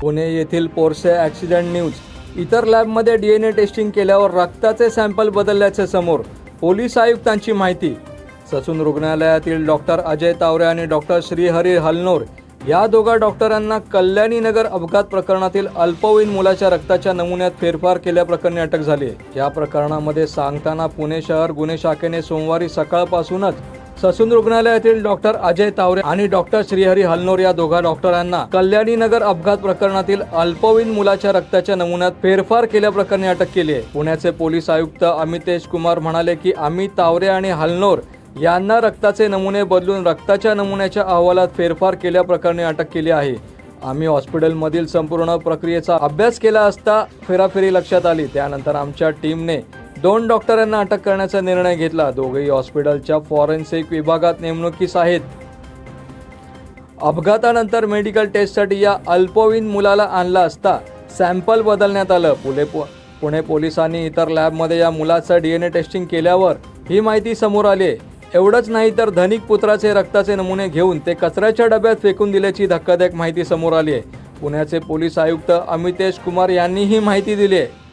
पुणे येथील Porsche accident news. इतर लॅबमध्ये डी एन ए टेस्टिंग केल्यावर रक्ताचे सॅम्पल बदलल्याचे समोर पोलीस आयुक्तांची माहिती. ससून रुग्णालयातील डॉक्टर अजय तावरे आणि डॉक्टर श्रीहरी हलनोर या दोघा डॉक्टरांना कल्याणीनगर अपघात प्रकरणातील अल्पवयीन मुलाच्या रक्ताच्या नमुन्यात फेरफार केल्याप्रकरणी अटक झाली. आहे या प्रकरणामध्ये सांगताना पुणे शहर गुन्हे शाखेने सोमवारी सकाळपासूनच ससून रुग्णालयातील डॉक्टर अजय तावरे आणि डॉक्टर श्रीहरी हलनोर या दोघा डॉक्टरांना कल्याणी नगर अपघात प्रकरणातील अल्पवयीन मुलाच्या रक्ताच्या नमुन्यात फेरफार केल्याप्रकरणी अटक केली आहे. पुण्याचे पोलीस आयुक्त अमितेश कुमार म्हणाले की आम्ही तावरे आणि हलनोर यांना रक्ताचे नमुने बदलून रक्ताच्या नमुन्याच्या अहवालात फेरफार केल्याप्रकरणी अटक केली आहे. आम्ही हॉस्पिटलमधील संपूर्ण प्रक्रियेचा अभ्यास केला असता फेराफेरी लक्षात आली. त्यानंतर आमच्या टीमने दोन डॉक्टरांना अटक करण्याचा निर्णय घेतला. दोघेही हॉस्पिटलच्या फॉरेन्सिक विभागात नेमणुकीस आहेत. अपघातानंतर मेडिकल टेस्टसाठी या अल्पवयीन मुलाला आणला असता सॅम्पल बदलण्यात आलं. पुणे पो पुणे पोलिसांनी इतर लॅबमध्ये या मुलाचं डी एन ए टेस्टिंग केल्यावर ही माहिती समोर आली आहे एवढंच नाही तर धनिक पुत्राचे रक्ताचे नमुने घेऊन ते कचऱ्याच्या डब्यात फेकून दिल्याची धक्कादायक माहिती समोर आली आहे पुण्याचे पोलीस आयुक्त अमितेश कुमार यांनी ही माहिती दिली आहे